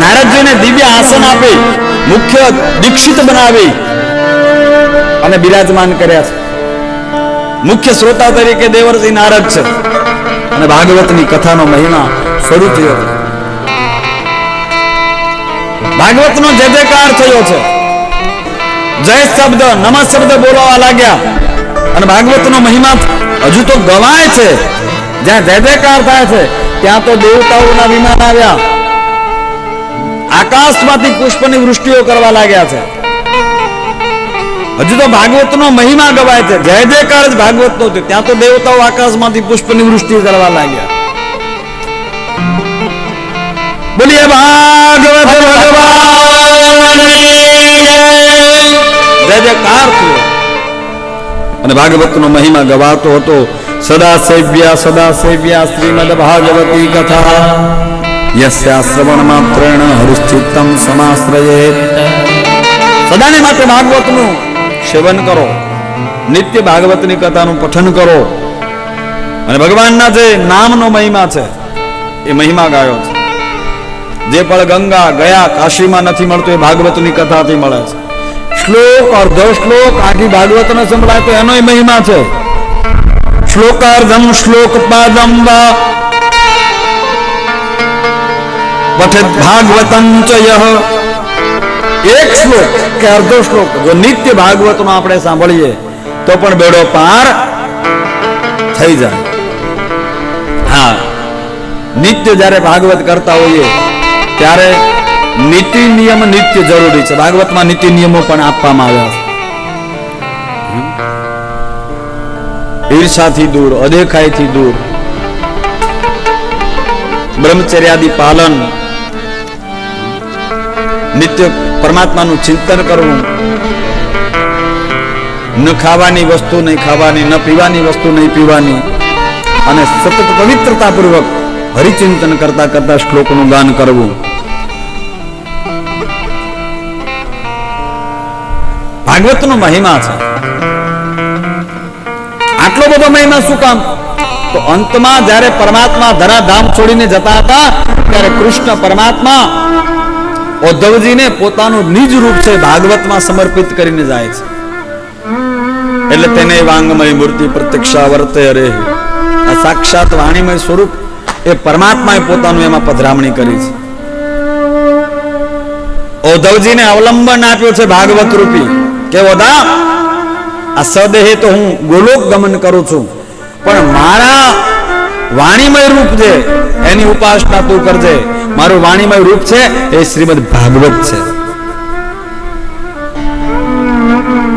નારદજીને દિવ્ય આસન આપી મુખ્ય દીક્ષિત બનાવી અને બિરાજમાન કર્યા છે. મુખ્ય શ્રોતા તરીકે દેવરજી નારદ છે. અને ભાગવતની કથાનો મહિમા શરૂ થયો છે. ભાગવતનો જય જયકાર થયો છે. જય શબ્દ, નમ શબ્દ બોલવા લાગ્યા. અને ભાગવતનો મહિમા હજુ તો ગવાય છે. જ્યાં જય જયકાર થાય છે, ત્યાં તો દેવતાઓના વિમાન આવ્યા. આકાશમાંથી પુષ્પની વૃષ્ટિઓ કરવા લાગ્યા છે. હજુ તો ભાગવતનો મહિમા ગવાય છે. જય જયકાર જ ભાગવતનો છે. ત્યાં તો દેવતાઓ આકાશમાંથી પુષ્પની વૃષ્ટિ કરવા લાગ્યા. બોલીએ, ભાગવત ભગવાન જય. જયકાર થયો. અને ભાગવતનો મહિમા ગવાતો હતો. સદા સેવ્યા સદા સેવ્યા શ્રીમદ ભાગવતી કથા. યસ્યા શ્રવણ માત્રેણ હરિશ્ચિત્તમ સમાશ્રયે સદાને સેવન કરો નિત્ય ભાગવતની કથાનું પઠન કરો અને ભગવાનના જે નામનો મહિમા છે એ મહિમા ગાયો છે જે પણ ગંગા ગયા કાશીમાં નથી મળતું, એ ભાગવતની કથાથી મળે છે। શ્લોક અર્ધો શ્લોક આખી ભાગવતને સંભળાય તો એનો મહિમા છે। શ્લોકાર્ધમ શ્લોક પાદમ વા પઠેત ભાગવતમ ચ એક શ્લોક કે અર્ધો શ્લોક જો નિત્ય ભાગવતમાં આપણે સાંભળીએ તો પણ બેડો પાર થઈ જાય. હા નિત્ય જ્યારે ભાગવત કરતા હોઈએ ત્યારે નીતિ નિયમ નિત્ય જરૂરી છે. ભાગવતમાં નીતિ નિયમો પણ આપવામાં આવ્યા છે. ઈર્ષાથી દૂર અદેખાઈથી દૂર. બ્રહ્મચર્યાદી પાલન નિત્ય પરમાત્માનું ચિંતન કરવું. ન ખાવાની વસ્તુ નહીં ખાવાની, ન પીવાની વસ્તુ નહીં પીવાની. અને સતત પવિત્રતાપૂર્વક હરિચિંતન કરતા કરતા શ્લોકનું ગાન કરવું. ભાગવતનો મહિમા છે. આટલો બધો મહિમા શું કામ? તો અંતમાં જ્યારે પરમાત્મા ધરાધામ છોડીને જતા હતા, ત્યારે કૃષ્ણ પરમાત્મા ઉદ્ધવજીને પોતાનું નિજ રૂપ છે ભાગવતમાં સમર્પિત કરીને જાય છે. એટલે તેને વાંગમય મૂર્તિ પ્રત્યક્ષા વર્તે અરે. આ સાક્ષાત વાણીમય સ્વરૂપ એ પરમાત્માએ પોતાનું એમાં પધરામણી કરી છે. ઉદ્ધવજીને અવલંબન આપ્યો છે ભાગવત રૂપી કે ઓદા, આ સદેહે તો હું ગોલોક ગમન કરું છું, પણ મારા વાણીમય રૂપ છે એની ઉપાસના તું કરજે મારું વાણીમય રૂપ છે, એ શ્રીમદ ભાગવત છે.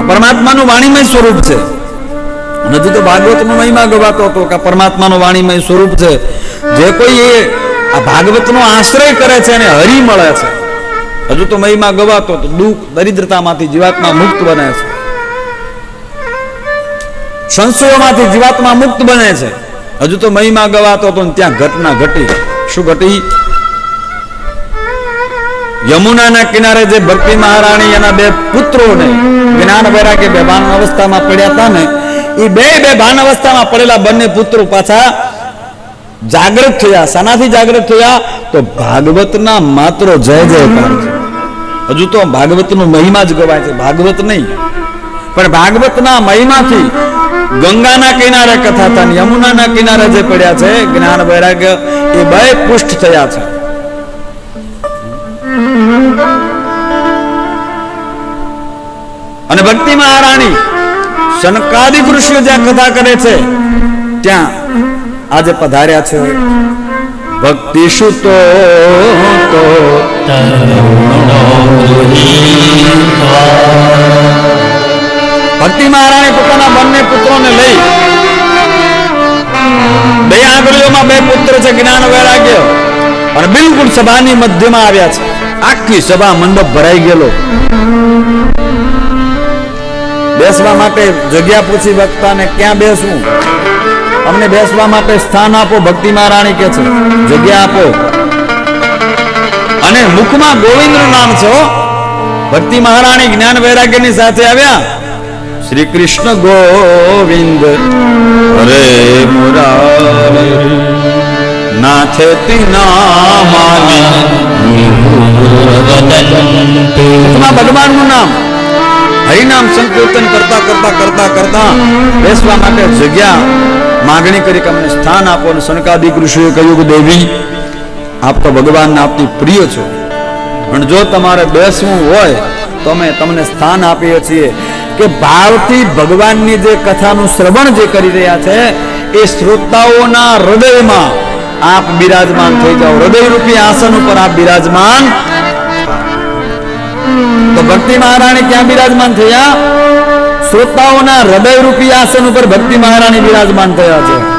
પરમાત્માનું વાણીમય સ્વરૂપ છે. નથી તો ભાગવતનો મહિમા ગવાતો હતો કે પરમાત્માનું વાણીમય સ્વરૂપ છે. જે કોઈ એ આ ભાગવતનો આશ્રય કરે છે અને હરી મળે છે. હજુ તો મહિમા ગવાતો તો દુઃખ, દરિદ્રતામાંથી જીવાત્મા મુક્ત બને છે. સંશયોમાંથી જીવાત્મા મુક્ત બને છે. હજુ તો મહિમા ગવાતો હતો ત્યાં ઘટના ઘટી. શું ઘટી? યમુનાના કિનારે જે ભક્તિ મહારાણી એના બે પુત્રોને જ્ઞાન વૈરાગ્ય બેભાન અવસ્થામાં પડ્યા હતા ને એ બે બે ભાન અવસ્થામાં પડેલા બંને પુત્રો પાછા જાગૃત થયા. શાનાથી જાગૃત થયા તો ભાગવતના માત્ર જય જયકાર હજુ તો ભાગવતનો મહિમા જ ગવાય છે. ભાગવત નહીં. પણ ભાગવતના મહિમાથી ગંગાના કિનારે કથા હતા યમુનાના કિનારે જે પડ્યા છે, જ્ઞાન વૈરાગ્ય એ બે પુષ્ટ થયા છે. અને ભક્તિ મહારાણી સનકાદિક ઋષિઓ જ્યાં કથા કરે છે, ત્યાં આજે પધાર્યા છે. ભક્તિ સુતો તો ભક્તિ મહારાણી પોતાના બંને પુત્રોને લઈ બે આંગળીઓમાં બે પુત્ર છે, જ્ઞાન વૈરાગ્ય. અને બિલકુલ સભાની મધ્યમાં આવ્યા છે. આખી સભા મંડપ ભરાઈ ગયેલો. બેસવા માટે જગ્યા પૂછી વક્તાને ક્યાં બેસવું? અમને બેસવા માટે સ્થાન આપો ભક્તિ મહારાણી કે છે? જગ્યા આપો. અને મુખમાં ગોવિંદનું નામ છે ભક્તિ મહારાણી જ્ઞાન વૈરાગ્યની સાથે આવ્યા. શ્રી કૃષ્ણ ગોવિંદ હરે મુરારી. નાથે તિના માની ભગવાનનું નામ. હરિનામ સંકીર્તન કરતા કરતા કરતા કરતા બેસવા માટે જગ્યા માગણી કરી કે અમને સ્થાન આપો અને સનકાદિક ઋષિએ કહ્યું કે દેવી, આપ તો ભગવાનને આપતી પ્રિય છો. પણ જો તમારે બેસવું હોય, તો અમે તમને સ્થાન આપીએ છીએ કે ભાવથી ભગવાનની જે કથાનું શ્રવણ જે કરી રહ્યા છે, એ શ્રોતાઓના હૃદયમાં આપ બિરાજમાન થઈ જાઓ. હૃદયરૂપી આસન ઉપર આપ બિરાજમાન તો ભક્તિ મહારાણી ક્યાં બિરાજમાન થયા? શ્રોતાઓના હૃદયરૂપી આસન ઉપર ભક્તિ મહારાણી બિરાજમાન થયા છે.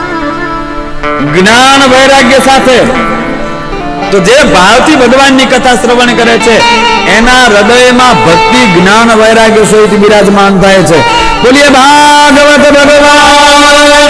જ્ઞાન વૈરાગ્ય સાથે. તો જે ભાવથી ભગવાનની કથા શ્રવણ કરે છે, એના હૃદયમાં ભક્તિ, જ્ઞાન, વૈરાગ્ય સહિત બિરાજમાન થાય છે. બોલીએ, ભાગવત ભગવાન